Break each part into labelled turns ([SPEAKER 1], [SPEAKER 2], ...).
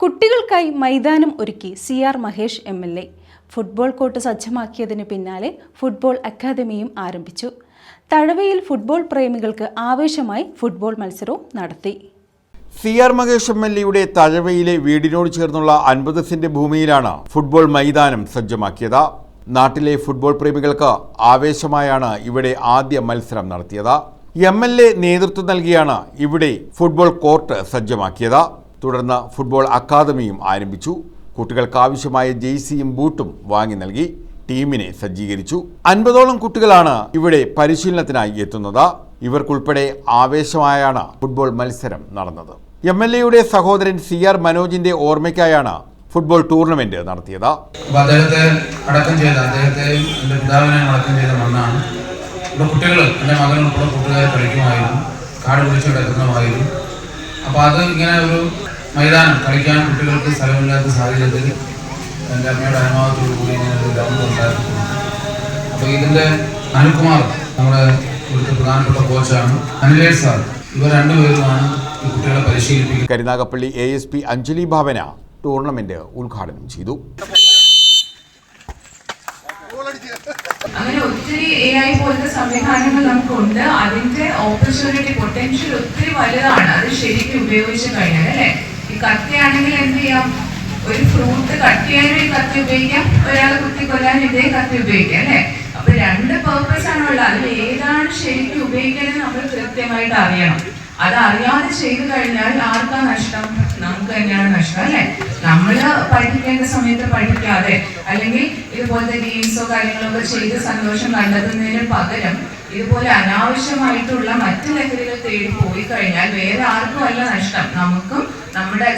[SPEAKER 1] കുട്ടികൾക്കായി മൈതാനം ഒരുക്കി C R Mahesh M L A. Football court സജ്ജമാക്കിയതിന് പിന്നാലെ ഫുട്ബോൾ അക്കാദമിയും ആരംഭിച്ചു. തഴവയിൽ ഫുട്ബോൾ പ്രേമികൾക്ക് ആവേശമായി ഫുട്ബോൾ മത്സരവും നടത്തി.
[SPEAKER 2] C R Mahesh M L എയുടെ തഴവയിലെ വീടിനോട് ചേർന്നുള്ള അൻപത് സെന്റ് ഭൂമിയിലാണ് ഫുട്ബോൾ മൈതാനം സജ്ജമാക്കിയത്. നാട്ടിലെ ഫുട്ബോൾ പ്രേമികൾക്ക് ആവേശമായാണ് ഇവിടെ ആദ്യ മത്സരം നടത്തിയത്. എം എൽ എ നേതൃത്വം നൽകിയാണ് ഇവിടെ ഫുട്ബോൾ കോർട്ട് സജ്ജമാക്കിയത്. തുടർന്ന് ഫുട്ബോൾ അക്കാദമിയും ആരംഭിച്ചു. കുട്ടികൾക്ക് ആവശ്യമായ ജെയ്സിയും ബൂട്ടും വാങ്ങി നൽകി ടീമിനെ സജ്ജീകരിച്ചു. അൻപതോളം കുട്ടികളാണ് ഇവിടെ പരിശീലനത്തിനായി എത്തുന്നത്. ഇവർക്കുൾപ്പെടെ ആവേശമായാണ് ഫുട്ബോൾ മത്സരം നടന്നത്. എം എൽ എയുടെ സഹോദരൻ സി ആർ മനോജിന്റെ ഓർമ്മയ്ക്കായാണ് ഫുട്ബോൾ ടൂർണമെന്റ് നടത്തിയത്.
[SPEAKER 3] അദ്ദേഹത്തെ അടക്കം ചെയ്ത അദ്ദേഹത്തെയും എന്റെ പിതാവിനെ അടക്കം ചെയ്ത മണ്ണാണ്. ഇവിടെ കുട്ടികൾ എന്റെ മകൻ ഉൾപ്പെടെ കൂട്ടുകാർ കളിക്കുമായിരുന്നു. കാട് പിടിച്ചു കിടക്കുന്നതുമായിരുന്നു അപ്പോൾ അത് ഇങ്ങനെ ഒരു മൈതാനം കളിക്കാൻ കുട്ടികൾക്ക് സ്ഥലമില്ലാത്ത സാഹചര്യത്തിൽ എന്റെ അമ്മയുടെ അനുഭവത്തോടു കൂടി ഞാൻ ഒരു ഗ്രൗണ്ട് ഉണ്ടായിരുന്നു അപ്പോൾ ഇതിന്റെ അനുകുമാർ നമ്മുടെ ഇവിടുത്തെ പ്രധാനപ്പെട്ട കോച്ചാണ് അനിലേഷ് സാർ. ഇവർ രണ്ടുപേരുമാണ് ഈ കുട്ടികളെ പരിശീലിപ്പിക്കുന്നത്.
[SPEAKER 2] Karunagappally A S P Anjali Bhavana tournament ഉദ്ഘാടനം ചെയ്തു.
[SPEAKER 4] അങ്ങനെ ഒത്തിരി എ ഐ പോലത്തെ സംവിധാനങ്ങൾ നമുക്കുണ്ട്. അതിന്റെ ഓപ്പർച്യൂണിറ്റി പൊട്ടൻഷ്യൽ ഒത്തിരി വലുതാണ്. അത് ശരിക്കും ഉപയോഗിച്ച് കഴിഞ്ഞാൽ അല്ലെ? ഈ കത്തിയാണെങ്കിൽ എന്ത് ചെയ്യാം? ഒരു ഫ്രൂട്ട് കട്ട് ചെയ്യാനും ഈ കത്തി ഉപയോഗിക്കാം ഒരാളെ കുത്തി കൊല്ലാനും ഇതേ കത്തി ഉപയോഗിക്കാം അല്ലെ? അപ്പൊ രണ്ട് പേർപ്പസ് ആണുള്ളത് അതിൽ ഏതാണ് ശരിക്കും ഉപയോഗിക്കുന്നത് നമ്മൾ കൃത്യമായിട്ട് അറിയണം. അത് അറിയാതെ ചെയ്തു കഴിഞ്ഞാൽ ആർക്കാ നഷ്ടം? നമുക്ക് തന്നെയാണ് നഷ്ടം അല്ലെ? നമ്മൾ പഠിക്കേണ്ട സമയത്ത് പഠിക്കാതെ അല്ലെങ്കിൽ ഇതുപോലത്തെ ഗെയിംസോ കാര്യങ്ങളോ ഒക്കെ ചെയ്ത് സന്തോഷം കണ്ടെത്തുന്നതിന് പകരം ഇതുപോലെ അനാവശ്യമായിട്ടുള്ള മറ്റു ലഹരികൾ തേടി പോയി കഴിഞ്ഞാൽ വേറെ ആർക്കും അല്ല നഷ്ടം. നമുക്കും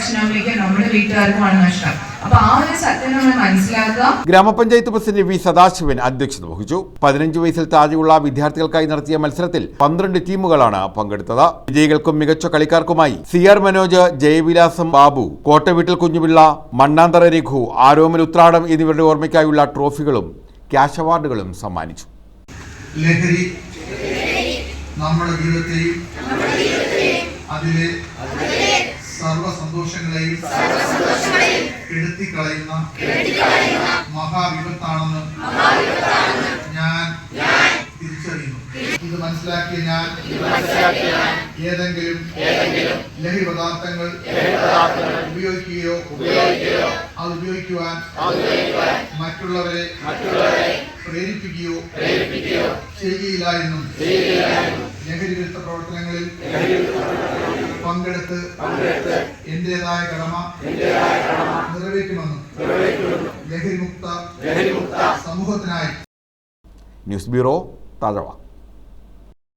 [SPEAKER 4] അച്ഛനമ്മയ്ക്കും നമ്മുടെ വീട്ടുകാർക്കുമാണ് നഷ്ടം. അപ്പൊ ആ ഒരു സത്യം നമ്മൾ മനസ്സിലാക്കുക.
[SPEAKER 2] ഗ്രാമപഞ്ചായത്ത് പ്രസിഡന്റ് വി സദാശിവൻ അധ്യക്ഷത വഹിച്ചു. പതിനഞ്ച് വയസ്സിൽ താഴെയുള്ള വിദ്യാർത്ഥികൾക്കായി നടത്തിയ മത്സരത്തിൽ പന്ത്രണ്ട് ടീമുകളാണ് പങ്കെടുത്തത്. വിജയികൾക്കും മികച്ച കളിക്കാർക്കുമായി സി ആർ മനോജ് ജയവിലാസം ബാബു കോട്ടവീട്ടിൽ കുഞ്ഞുപിള്ള മണ്ണാന്തറ രഘു ആരോമൽ ഉത്രാടം എന്നിവരുടെ ഓർമ്മയ്ക്കായുള്ള ട്രോഫികളും ക്യാഷ് അവാർഡുകളും സമ്മാനിച്ചു.
[SPEAKER 5] ലഹരി നമ്മുടെ ജീവിതത്തെയും അതിലെ സന്തോഷങ്ങളെയും കെടുത്തിക്കളയുന്ന മഹാവിപത്താണെന്ന് ഞാൻ തിരിച്ചറിയുന്നു. ഇത് മനസ്സിലാക്കിയ ഞാൻ ഏതെങ്കിലും ലഹരി പദാർത്ഥങ്ങൾ ഉപയോഗിക്കുകയോ അത് ഉപയോഗിക്കുവാൻ മറ്റുള്ളവരെ പ്രേരിപ്പിക്കുകയോ ചെയ്യുകയില്ല എന്നും ലഹരി വിരുദ്ധ പ്രവർത്തനങ്ങളിൽ പങ്കെടുത്ത് എന്റേതായ കടമ നിറവേറ്റുമെന്നും ലഹരിമുക്ത സമൂഹത്തിനായി.
[SPEAKER 2] News bureau Thazhava.